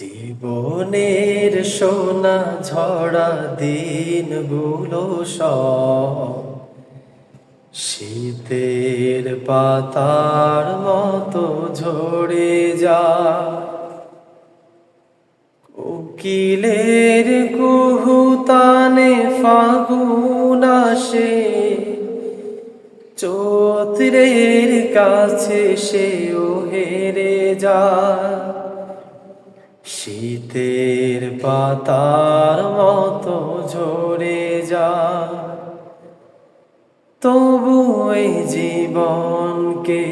জীবনের সোনা ঝরা দিনগুলো সব শীতের পাতার মতো ঝরে যা উকিলের কুহুতানে ফাগুন আসে, চৌত্রের কাছে সেও হেরে যায়। শীতের পাতার মতো ঝরে যা তবু এই জীবনকে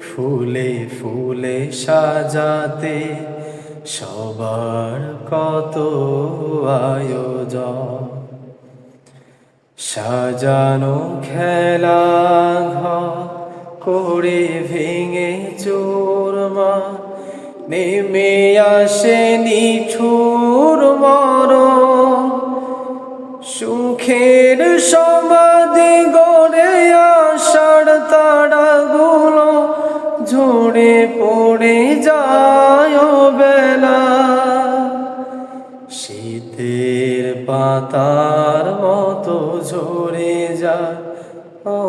ফুলে ফুলে সাজাতে সবার কত আয়োজন। সাজানো খেলা ঘর করে ভেঙে চোরমা নেমে আসে নিঠুর মর। সুখের সমাধি গড়ে আসার তারাগুলো ঝরে পড়ে যায় বেলা শীতের পাতার মতো ঝরে যায়, ও।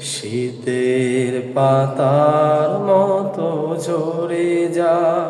শীতের পাতার ঝরে যায়